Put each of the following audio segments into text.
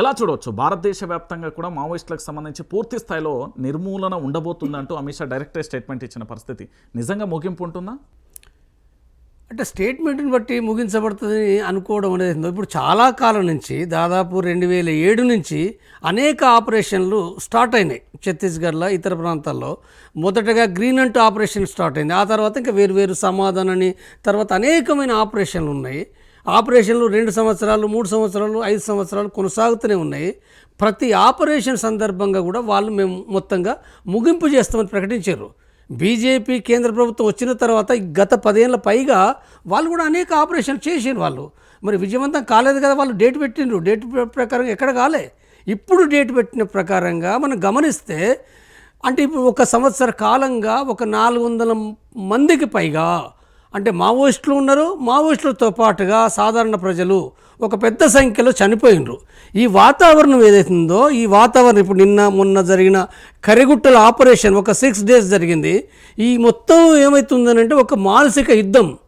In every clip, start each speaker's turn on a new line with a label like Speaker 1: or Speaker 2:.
Speaker 1: ఎలా చూడవచ్చు? భారతదేశ వ్యాప్తంగా కూడా మావోయిస్టులకు సంబంధించి పూర్తి స్థాయిలో నిర్మూలన ఉండబోతుందంటూ అమిత్ షా డైరెక్ట్ స్టేట్మెంట్ ఇచ్చిన పరిస్థితి. నిజంగా ముగింపు ఉంటుందా?
Speaker 2: అంటే స్టేట్మెంట్ని బట్టి ముగించబడుతుందని అనుకోవడం అనేది ఇప్పుడు చాలా కాలం నుంచి దాదాపు రెండు వేల ఏడు నుంచి అనేక ఆపరేషన్లు స్టార్ట్ అయినాయి ఛత్తీస్గఢ్లో ఇతర ప్రాంతాల్లో. మొదటగా గ్రీన్ అంటూ ఆపరేషన్ స్టార్ట్ అయింది. ఆ తర్వాత ఇంకా వేరు వేరు సమాధానని తర్వాత అనేకమైన ఆపరేషన్లు ఉన్నాయి. ఆపరేషన్లు రెండు సంవత్సరాలు మూడు సంవత్సరాలు ఐదు సంవత్సరాలు కొనసాగుతూనే ఉన్నాయి. ప్రతి ఆపరేషన్ సందర్భంగా కూడా వాళ్ళు మేము మొత్తంగా ముగింపు చేస్తామని ప్రకటించారు. బీజేపీ కేంద్ర ప్రభుత్వం వచ్చిన తర్వాత గత పదేళ్ళ పైగా వాళ్ళు కూడా అనేక ఆపరేషన్లు చేసారు వాళ్ళు. మరి విజయవంతం కాలేదు కదా వాళ్ళు డేట్ పెట్టిండ్రు. డేట్ ప్రకారం ఎక్కడ కాలే. ఇప్పుడు డేట్ పెట్టిన ప్రకారంగా మనం గమనిస్తే అంటే ఇప్పుడు ఒక సంవత్సర కాలంగా ఒక నాలుగు వందల మందికి పైగా అంటే మావోయిస్టులు ఉన్నారు. మావోయిస్టులతో పాటుగా సాధారణ ప్రజలు ఒక పెద్ద సంఖ్యలో చనిపోయినరు ఈ వాతావరణం ఏదైతుందో ఈ వాతావరణం ఇప్పుడు నిన్న మొన్న జరిగిన కరిగుట్టల ఆపరేషన్ ఒక సిక్స్ డేస్ జరిగింది. ఈ మొత్తం ఏమవుతుందనంటే ఒక మానసిక యుద్ధం.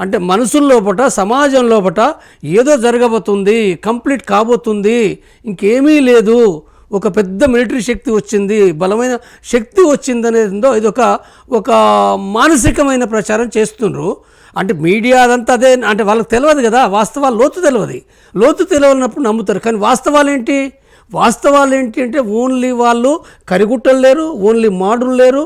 Speaker 2: అంటే మనసుల్లోపట సమాజంలోపట సమాజం లోపట ఏదో జరగబోతుంది కంప్లీట్ కాబోతుంది ఇంకేమీ లేదు. ఒక పెద్ద మిలిటరీ శక్తి వచ్చింది బలమైన శక్తి వచ్చింది అనేదో ఇది ఒక ఒక మానసికమైన ప్రచారం చేస్తుండ్రు. అంటే మీడియా అదంతా అదే అంటే వాళ్ళకి తెలియదు కదా వాస్తవాలు లోతు తెలియదు లోతు తెలియనప్పుడు నమ్ముతారు. కానీ వాస్తవాలు ఏంటి వాస్తవాలు ఏంటి అంటే ఓన్లీ వాళ్ళు కరిగుట్టలు లేరు ఓన్లీ మాడులు లేరు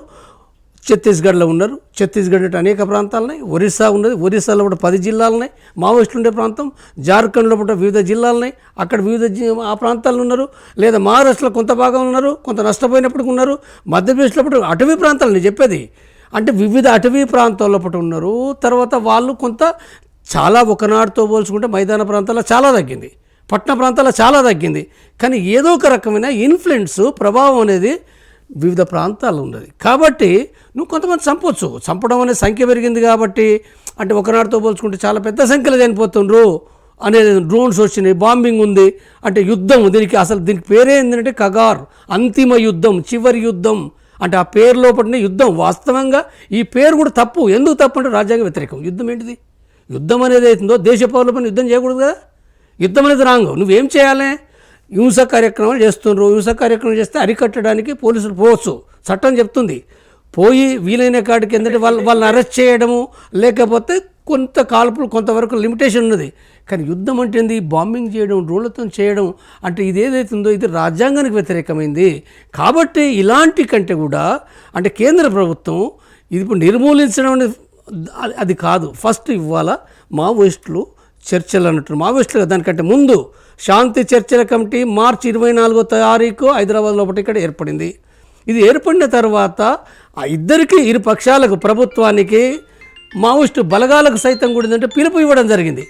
Speaker 2: ఛత్తీస్గఢ్లో ఉన్నారు. ఛత్తీస్గఢ్ అంటే అనేక ప్రాంతాలు ఉన్నాయి ఒరిస్సా ఉన్నది. ఒరిస్సాలో కూడా పది జిల్లాలు ఉన్నాయి మావోయిస్టులు ఉండే ప్రాంతం. జార్ఖండ్లో కూడా వివిధ జిల్లాలు ఉన్నాయి అక్కడ వివిధ ఆ ప్రాంతాలు ఉన్నారు. లేదా మహారాష్ట్రలో కొంత భాగం ఉన్నారు. కొంత నష్టపోయినప్పటికీ ఉన్నారు. మధ్యప్రదేశ్లో కూడా అటవీ ప్రాంతాలు నేను చెప్పేది. అంటే వివిధ అటవీ ప్రాంతాల్లో ఒకటి ఉన్నారు. తర్వాత వాళ్ళు కొంత చాలా ఒకనాడుతో పోల్చుకుంటే మైదాన ప్రాంతాల్లో చాలా తగ్గింది. పట్టణ ప్రాంతాల్లో చాలా తగ్గింది. కానీ ఏదో ఒక రకమైన ఇన్ఫ్లుయెన్స్ ప్రభావం అనేది వివిధ ప్రాంతాల్లో ఉన్నది. కాబట్టి నువ్వు కొంతమంది చంపొచ్చు. చంపడం అనే సంఖ్య పెరిగింది కాబట్టి అంటే ఒకనాటితో పోల్చుకుంటే చాలా పెద్ద సంఖ్యలో చనిపోతుండ్రు అనేది డ్రోన్స్ వచ్చినాయి బాంబింగ్ ఉంది. అంటే యుద్ధం దీనికి అసలు దీనికి పేరే ఏంటంటే కగార్ అంతిమ యుద్ధం చివరి యుద్ధం. అంటే ఆ పేరు లోపలనే యుద్ధం. వాస్తవంగా ఈ పేరు కూడా తప్పు. ఎందుకు తప్పు అంటే రాజ్యాంగ వ్యతిరేకం. యుద్ధం ఏంటిది? యుద్ధం అనేది అవుతుందో దేశ పౌరులపైన యుద్ధం చేయకూడదు కదా? యుద్ధం అనేది రాంగ్. నువ్వేం చేయాలి? హింస కార్యక్రమాలు చేస్తుండ్రు. హింస కార్యక్రమం చేస్తే అరికట్టడానికి పోలీసులు పోవచ్చు. చట్టం చెప్తుంది. పోయి వీలైన కాడికి ఏంటంటే వాళ్ళు వాళ్ళని అరెస్ట్ చేయడము లేకపోతే కొంత కాల్పులు కొంతవరకు లిమిటేషన్ ఉన్నది. కానీ యుద్ధం అంటే ఏంది? బాంబింగ్ చేయడం డ్రోన్లతో చేయడం అంటే ఇది ఏదైతుందో ఇది రాజ్యాంగానికి వ్యతిరేకమైంది. కాబట్టి ఇలాంటి కంటే కూడా అంటే కేంద్ర ప్రభుత్వం ఇది ఇప్పుడు నిర్మూలించడం అనేది అది- అది కాదు. ఫస్ట్ ఇవ్వాల మావోయిస్టులు చర్చలు అన్నట్టు. మావోయిస్టులు దానికంటే ముందు శాంతి చర్చల కమిటీ మార్చి ఇరవై నాలుగో తారీఖు హైదరాబాద్ లోపల ఇక్కడ ఏర్పడింది. ఇది ఏర్పడిన తర్వాత ఆ ఇద్దరికి ఇరు పక్షాలకు ప్రభుత్వానికి మావోయిస్టు బలగాలకు సైతం కూడా ఏంటంటే పిలుపు ఇవ్వడం జరిగింది.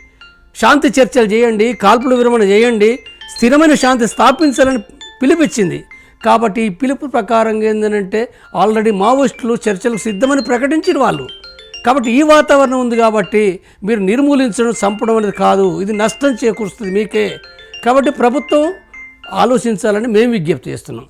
Speaker 2: శాంతి చర్చలు చేయండి కాల్పుల విరమణ చేయండి స్థిరమైన శాంతి స్థాపించాలని పిలిపించింది కాబట్టి ఈ పిలుపు ప్రకారంగా ఏంటంటే ఆల్రెడీ మావోయిస్టులు చర్చలకు సిద్ధమని ప్రకటించిన వాళ్ళు. కాబట్టి ఈ వాతావరణం ఉంది కాబట్టి మీరు నిర్మూలించడం చంపడం అనేది కాదు. ఇది నష్టం చేకూరుస్తుంది మీకే. కాబట్టి ప్రభుత్వం ఆలోచించాలని మేము విజ్ఞప్తి చేస్తున్నాం.